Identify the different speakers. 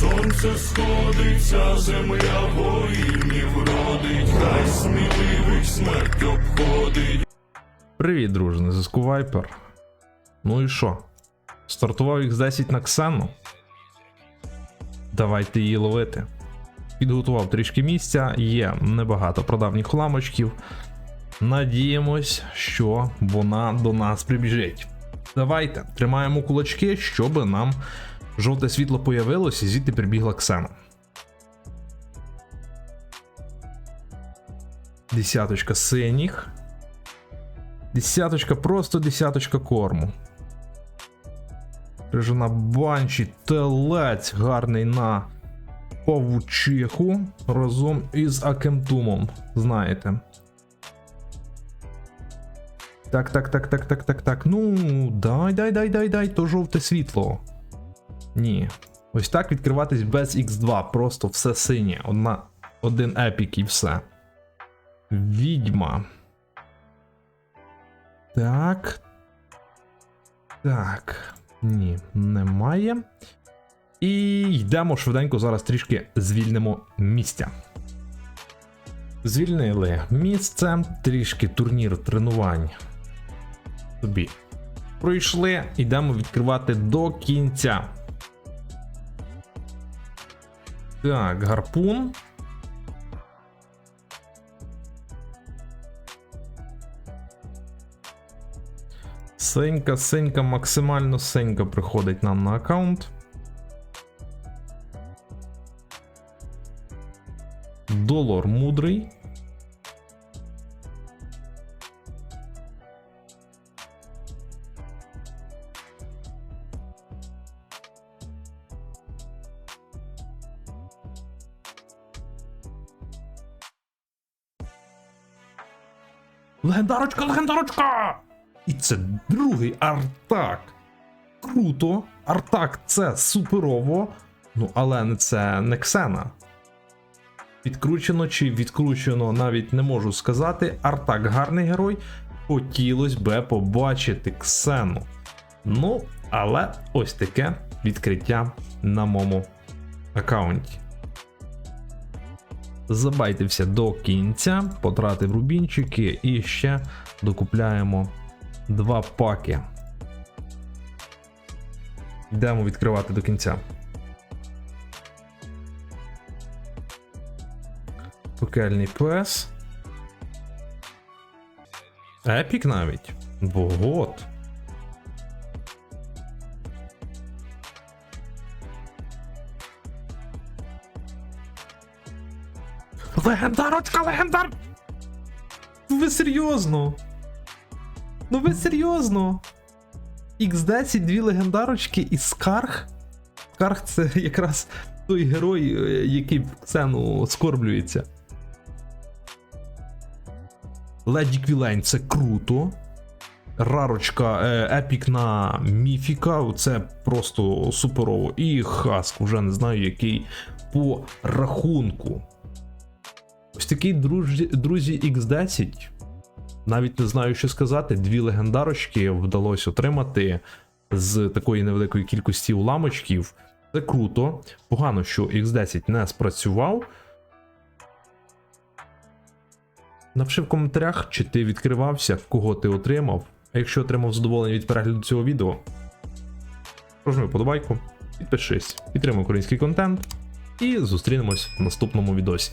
Speaker 1: сонце сходиться, земля воїнів родить, хай сміливих смерть обходить.
Speaker 2: Привіт, друже, на зв'язку Вайпер. Ну і що? Стартував X10 на Ксену? Давайте її ловити. Підготував трішки місця, є небагато продавніх ламочків. Надіємось, що вона до нас прибіжить. Давайте тримаємо кулачки, щоб нам жовте світло появилось і звідти прибігла Ксена. Десяточка синіх. Десяточка, просто десяточка корму. Крижана банші, телець гарний на павучиху разом із Акемтумом. Знаєте. Так, так, так, так, так, так, так. Ну, дай, дай, дай, дай, дай, то жовте світло. Ні. Ось так відкриватись без X2. Просто все синє. Одна, один епік і все. Відьма. Так. Так. Ні, немає. І йдемо швиденько, зараз трішки звільнимо місця. Звільнили місце, трішки турнір тренувань. Тобі. Пройшли, йдемо відкривати до кінця. Так, гарпун. Сенька, сенька, максимально сенька приходить нам на аккаунт. Долор мудрий. Легендарочка, легендарочка! І це другий Артак. Круто. Артак це суперово. Ну, але не це не Ксена. Відкручено чи відкручено, навіть не можу сказати. Артак гарний герой. Хотілось би побачити Ксену. Ну, але ось таке відкриття на моєму аккаунті. Забайтеся до кінця, потратив рубінчики і ще докупляємо два паки. Йдемо відкривати до кінця. Пекельний пес. Епік навіть. Богот. Легендарочка, легендар! Ви серйозно? Ну ви серйозно? X10 дві легендарочки і Скарг? Скарг це якраз той герой, е, який в сцену скорблюється. Леді Квілень це круто. Рарочка е, епік на міфіка, це просто суперово. І хаск, вже не знаю, який по рахунку. Ось такий друзі, друзі X10. Навіть не знаю, що сказати. Дві легендарочки вдалося отримати з такої невеликої кількості уламочків. Це круто. Погано, що X10 не спрацював. Напиши в коментарях, чи ти відкривався, кого ти отримав. А якщо отримав задоволення від перегляду цього відео, прожми вподобайку, підпишись, підтримай український контент і зустрінемось в наступному відосі.